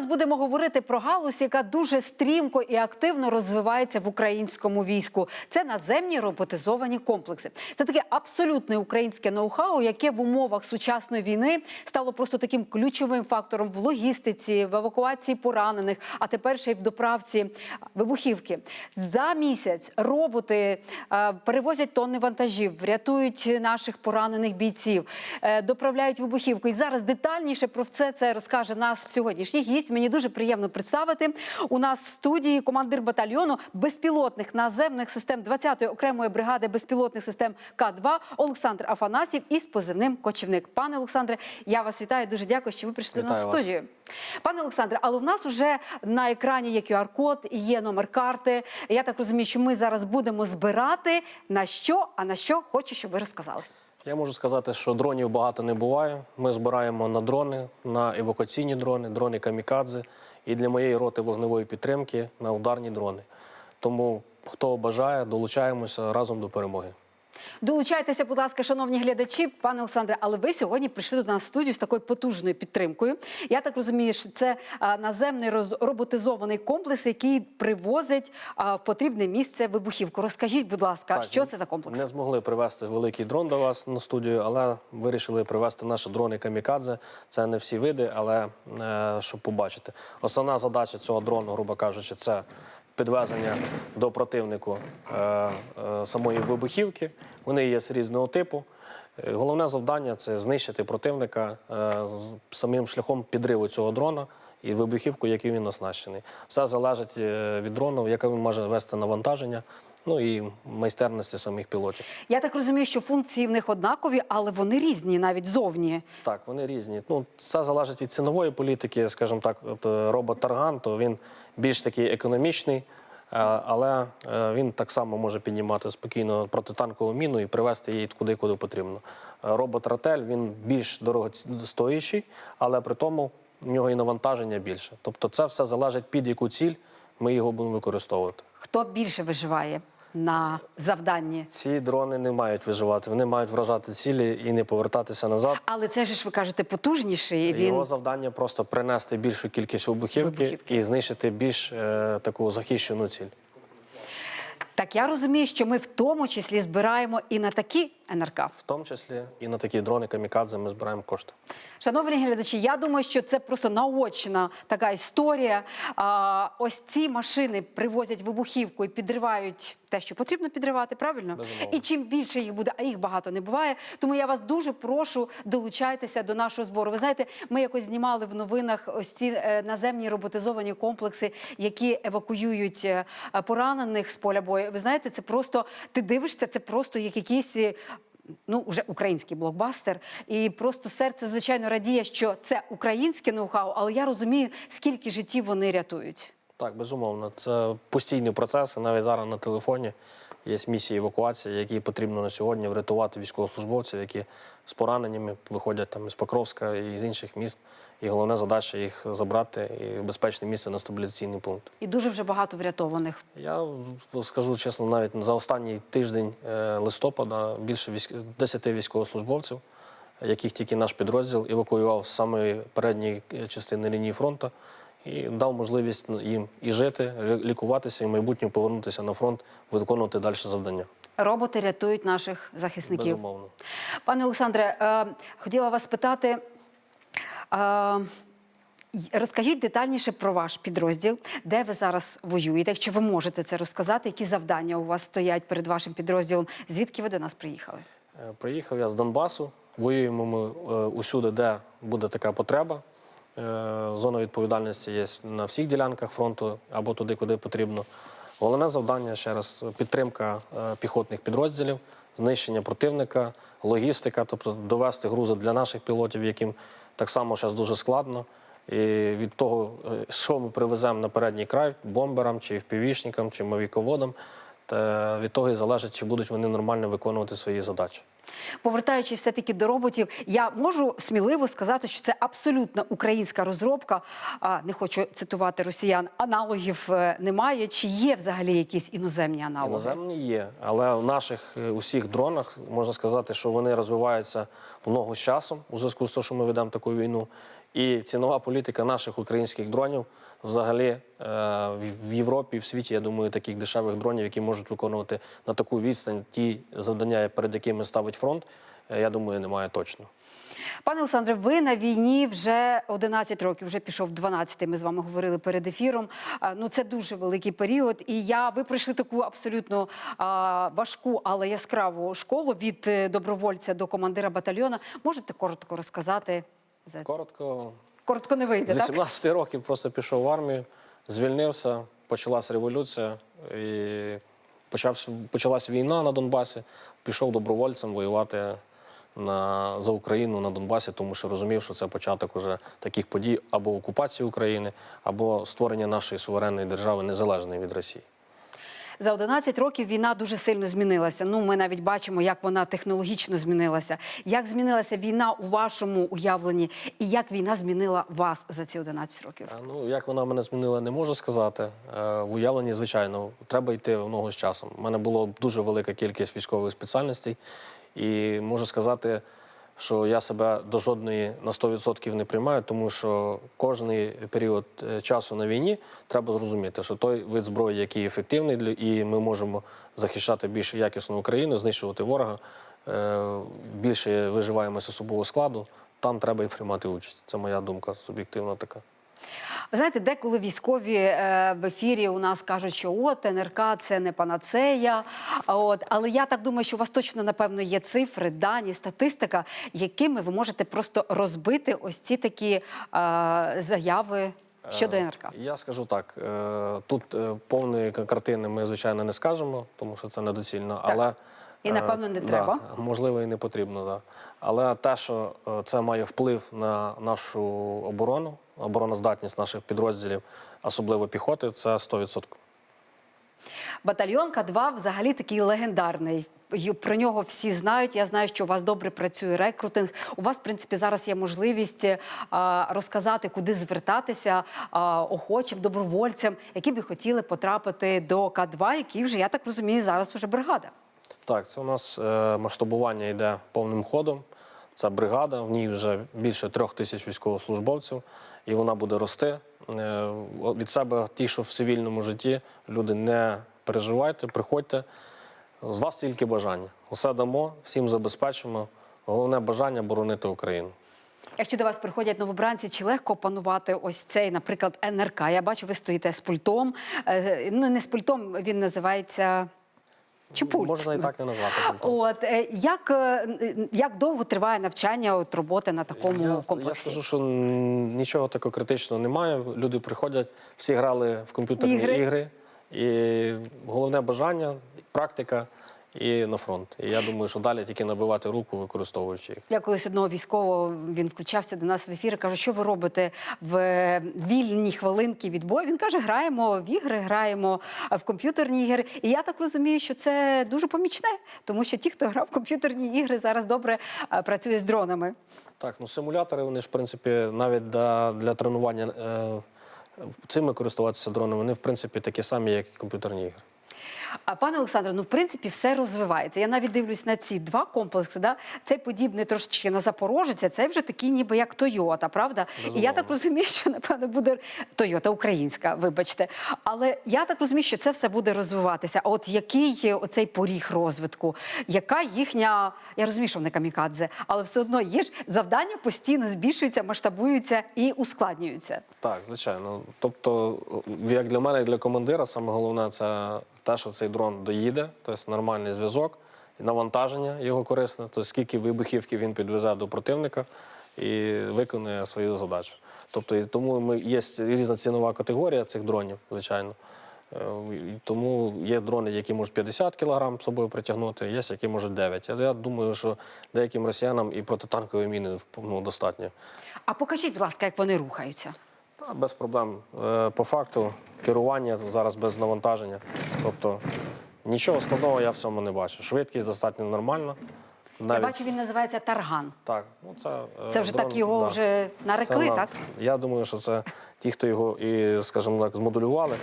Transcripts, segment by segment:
Зараз будемо говорити про галузь, яка дуже стрімко і активно розвивається в українському війську. Це наземні роботизовані комплекси. Це таке абсолютне українське ноу-хау, яке в умовах сучасної війни стало просто таким ключовим фактором в логістиці, в евакуації поранених, а тепер ще й в доправці вибухівки. За місяць роботи е, перевозять тонни вантажів, рятують наших поранених бійців, е, доправляють вибухівку. І зараз детальніше про все це розкаже наш сьогоднішній гість. Мені дуже приємно представити у нас в студії командир батальйону безпілотних наземних систем 20-ї окремої бригади безпілотних систем К-2 Олександр Афанасів із позивним Кочівник. Пане Олександре, я вас вітаю. Дуже дякую, що ви прийшли до нас в вас. студію. Пане Олександре, але в нас вже на екрані є QR-код, є номер карти. Я так розумію, що ми зараз будемо збирати на що, а на що хочу, щоб ви розказали. Я можу сказати, що дронів багато не буває. Ми збираємо на дрони, на евакуаційні дрони, дрони камікадзе і для моєї роти вогневої підтримки на ударні дрони. Тому хто бажає, долучаємося разом до перемоги. Долучайтеся, будь ласка, шановні глядачі, пане Олександре. Але ви сьогодні прийшли до нас в студію з такою потужною підтримкою. Я так розумію, що це наземний роботизований комплекс, який привозить в потрібне місце вибухівку. Розкажіть, будь ласка, Так, що це за комплекс? Не змогли привезти великий дрон до вас на студію, але вирішили привезти наші дрони камікадзе. Це не всі види, але е, щоб побачити. Основна задача цього дрону, грубо кажучи, це підвезення до противнику е, е, самої вибухівки. Вони є з різного типу. Е, Головне завдання це знищити противника самим шляхом підриву цього дрона і вибухівку, яким він оснащений. Все залежить від дрону, яке він може вести навантаження, ну і майстерності самих пілотів. Я так розумію, що функції в них однакові, але вони різні навіть зовні. Так, вони різні. Ну, це залежить від цінової політики, скажімо так, от е, робот Тарган, то він більш такий економічний, е, але е, він так само може піднімати спокійно протитанкову міну і привезти її туди, куди потрібно. Робот Ратель він більш дорогостоящий, але при тому в нього і навантаження більше. Тобто це все залежить під яку ціль ми його будемо використовувати. Хто більше виживає на завданні? Ці дрони не мають виживати, вони мають вражати цілі і не повертатися назад. Але це ж ви кажете потужніший. Він Його завдання просто принести більшу кількість вибухівки, Вибухівки. і знищити більш е, таку захищену ціль. так я розумію, що ми в тому числі збираємо і на такі НРК. В тому числі і на такі дрони камікадзе ми збираємо кошти. Шановні глядачі, я думаю, що це просто наочна така історія. А, ось ці машини привозять вибухівку і підривають те, що потрібно підривати, правильно? Безумовно. І чим більше їх буде, а їх багато не буває. Тому я вас дуже прошу долучайтеся до нашого збору. Ви знаєте, ми якось знімали в новинах ось ці е, наземні роботизовані комплекси, які евакуюють е, поранених з поля бою. Ви знаєте, це просто ти дивишся, це просто як якісь. Ну вже український блокбастер, і просто серце звичайно радіє, що це українське ноу-хау, але я розумію, скільки життів вони рятують. Так, безумовно, це постійний процес. Навіть зараз на телефоні є місії евакуації, які потрібно на сьогодні врятувати військовослужбовців, які з пораненнями виходять там із Покровська і з інших міст. І головна задача їх забрати і в безпечне місце на стабілізаційний пункт. І дуже вже багато врятованих. Я скажу чесно, навіть за останній тиждень е, листопада більше військ... 10 військовослужбовців, яких тільки наш підрозділ евакуював з самої передньої е, частини лінії фронту і дав можливість їм і жити, лі- лікуватися, і в майбутньому повернутися на фронт, виконувати далі завдання. Роботи рятують наших захисників. Безумовно. Пане Олександре, е, хотіла вас питати. Е, Розкажіть детальніше про ваш підрозділ, де ви зараз воюєте, якщо ви можете це розказати, які завдання у вас стоять перед вашим підрозділом, звідки ви до нас приїхали? Е, Приїхав я з Донбасу. Воюємо ми усюди, де буде така потреба. Е, Зона відповідальності є на всіх ділянках фронту або туди, куди потрібно. Головне завдання ще раз підтримка е, піхотних підрозділів, знищення противника, логістика, тобто довести грузи для наших пілотів, яким так само зараз дуже складно. І від того, е, що ми привеземо на передній край бомберам, чи впівішникам, чи мавіководам, від того і залежить, чи будуть вони нормально виконувати свої задачі. Повертаючись все-таки до роботів, я можу сміливо сказати, що це абсолютно українська розробка. Не хочу цитувати росіян. Аналогів е, немає. Чи є взагалі якісь іноземні аналоги? Іноземні є, але в наших е, усіх дронах можна сказати, що вони розвиваються много з часом у зв'язку з тим, що ми ведемо таку війну. І цінова політика наших українських дронів взагалі е, в- Європі, в світі, я думаю, таких дешевих дронів, які можуть виконувати на таку відстань ті завдання, перед якими ставить фронт, е, я думаю, немає точно. Пане Олександре, ви на війні вже 11 років, вже пішов 12, Ми з вами говорили перед ефіром. Ну це дуже великий період. І я ви пройшли таку абсолютно важку, але яскраву школу від е, добровольця до командира батальйона. Можете коротко розказати за? Коротко, Коротко не З вийде, так? років просто пішов в армію, звільнився, почалась революція і почався, почалась війна на Донбасі. Пішов добровольцем воювати на, за Україну на Донбасі, тому що розумів, що це початок уже таких подій або окупації України, або створення нашої суверенної держави незалежної від Росії. За 11 років війна дуже сильно змінилася. Ну, ми навіть бачимо, як вона технологічно змінилася. Як змінилася війна у вашому уявленні, і як війна змінила вас за ці 11 років? Ну, як вона мене змінила, не можу сказати. Е, В уявленні, звичайно, треба йти в ногу з часом. У мене було дуже велика кількість військових спеціальностей, і можу сказати, що я себе до жодної на 100% не приймаю, тому що кожний період е, часу на війні треба зрозуміти, що той вид зброї, який ефективний, і ми можемо захищати більш якісну Україну, знищувати ворога, е, більше виживаємося особового складу. Там треба і приймати участь. Це моя думка суб'єктивна така. Ви знаєте, деколи військові е, в ефірі у нас кажуть, що от НРК це не панацея. От, але я так думаю, що у вас точно напевно є цифри, дані, статистика, якими ви можете просто розбити ось ці такі е, заяви щодо Е, НРК. Я скажу так: е, тут е, повної картини ми, звичайно, не скажемо, тому що це недоцільно. Але І, е, напевно, не да, треба. можливо, і не потрібно, да. Але те, що е, це має вплив на нашу оборону, обороноздатність наших підрозділів, особливо піхоти, це 100%. Батальйон К2 взагалі такий легендарний. Про нього всі знають. Я знаю, що у вас добре працює рекрутинг. У вас, в принципі, зараз є можливість е, розказати, куди звертатися охочим добровольцям, які би хотіли потрапити до К2, які вже я так розумію, зараз уже бригада. Так, це у нас е, масштабування йде повним ходом. Це бригада, в ній вже більше трьох тисяч військовослужбовців, і вона буде рости. Е, від себе ті, що в цивільному житті, люди не переживайте, приходьте. З вас тільки бажання. Усе дамо, всім забезпечимо. Головне бажання боронити Україну. Якщо до вас приходять новобранці, чи легко опанувати ось цей, наприклад, НРК? Я бачу, ви стоїте з пультом. Е, Ну не з пультом, він називається. Чи пульт? Можна і так не назвати. От е, як, е, як довго триває навчання от, роботи на такому Я, я скажу, що нічого такого критичного немає. Люди приходять, всі грали в комп'ютерні Ігри. ігри. І головне бажання, практика і на фронт. І я думаю, що далі тільки набивати руку, використовуючи їх. Я колись одного військового він включався до нас в ефір. і Каже, що ви робите в вільні хвилинки від бою? Він каже: граємо в ігри, граємо в комп'ютерні ігри. І я так розумію, що це дуже помічне, тому що ті, хто грав в комп'ютерні ігри, зараз добре працює з дронами. Так, ну симулятори, вони ж, в принципі, навіть для, для тренування е, цими користуватися дронами, вони, в принципі, такі самі, як і комп'ютерні ігри. А пане Олександре, ну в принципі все розвивається. Я навіть дивлюсь на ці два комплекси. Да? Цей подібний трошечки на Запорожця, це вже такий, ніби як Тойота, правда? І я так розумію, що напевно буде Тойота українська, вибачте. Але я так розумію, що це все буде розвиватися. А от який є оцей поріг розвитку? Яка їхня, я розумію, що вони камікадзе, але все одно є ж завдання постійно збільшуються, масштабуються і ускладнюються. Так, звичайно. Тобто, як для мене, як для командира, саме головне це те, що цей дрон доїде, тобто нормальний зв'язок, навантаження його корисне, тобто скільки вибухівки він підвезе до противника і виконує свою задачу. Тобто, тому ми, є різна цінова категорія цих дронів, звичайно. Е, Тому є дрони, які можуть 50 кг з собою притягнути, є, які можуть 9. Я, думаю, що деяким росіянам і протитанкової міни ну, достатньо. А покажіть, будь ласка, як вони рухаються. Та, без проблем. Е, По факту керування зараз без навантаження. Тобто Нічого складного я в цьому не бачу. Швидкість достатньо нормальна. Я бачу, він називається тарган. так, ну це, е, Це вже дрон, так його да. вже нарекли, Це на- так? Я думаю, що це ті, хто його і, скажімо так, змодулювали,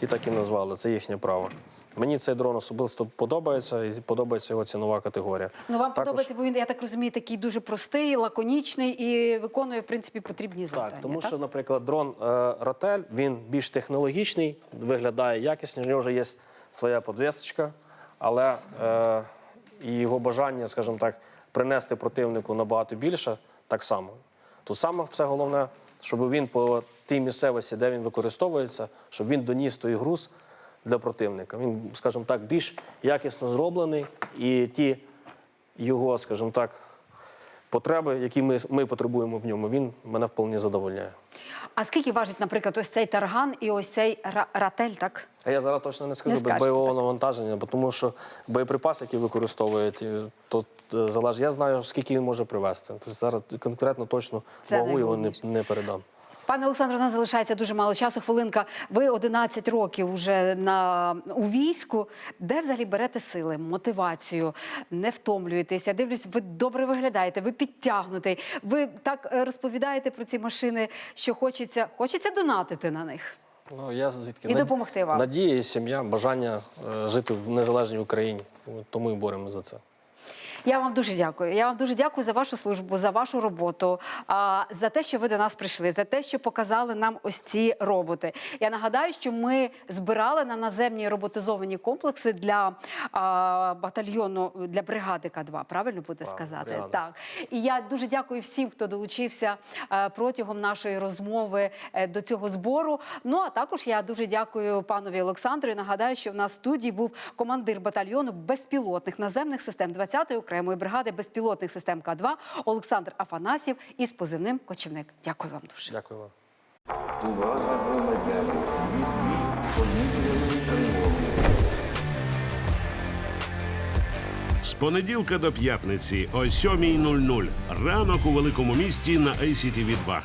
ті так і назвали. Це їхнє право. Мені цей дрон особисто подобається і подобається його цінова категорія. Ну вам Також- подобається, бо він, я так розумію, такий дуже простий, лаконічний і виконує, в принципі, потрібні завдання. Так, тому що, наприклад, дрон е, Ротель він більш технологічний, виглядає якісніше, в нього вже є своя подвісочка, але е, і його бажання, скажімо так, принести противнику набагато більше, так само. Тут саме все головне, щоб він по тій місцевості, де він використовується, щоб він доніс той груз для противника. Він, скажімо так, більш якісно зроблений, і ті його, скажімо так, потреби, які ми, ми потребуємо в ньому, він мене вповне задовольняє. А скільки важить, наприклад, ось цей тарган і ось цей ра- ратель, так? А я зараз точно не скажу Не без бойового так. навантаження, бо тому що боєприпас, який використовують, е, то е, залежить. Я знаю, скільки він може привезти. Тобто зараз конкретно точно вагу його не, не передам. Пане Олександре, у нас залишається дуже мало часу. Хвилинка. Ви 11 років вже на у війську. Де взагалі берете сили, мотивацію, не втомлюєтеся? Я дивлюсь, ви добре виглядаєте, ви підтягнутий. Ви так е, розповідаєте про ці машини, що хочеться, хочеться донатити на них. Ну, я звідки І допомогти вам. Надія, сім'я, бажання е, жити в незалежній Україні. Тому і боремося за це. Я вам дуже дякую. Я вам дуже дякую за вашу службу, за вашу роботу, за те, що ви до нас прийшли, за те, що показали нам ось ці роботи. Я нагадаю, що ми збирали на наземні роботизовані комплекси для батальйону для бригади К2, Правильно буде сказати? бригада. Так. І я дуже дякую всім, хто долучився протягом нашої розмови е, до цього збору. Ну а також я дуже дякую панові Олександру. І Нагадаю, що в нас в студії був командир батальйону безпілотних наземних систем 20-ї окремої бригади безпілотних систем К2 Олександр Афанасів із позивним Кочівник. Дякую вам дуже. Дякую вам. З понеділка до п'ятниці о 7.00. Ранок у великому місті на ICTV 2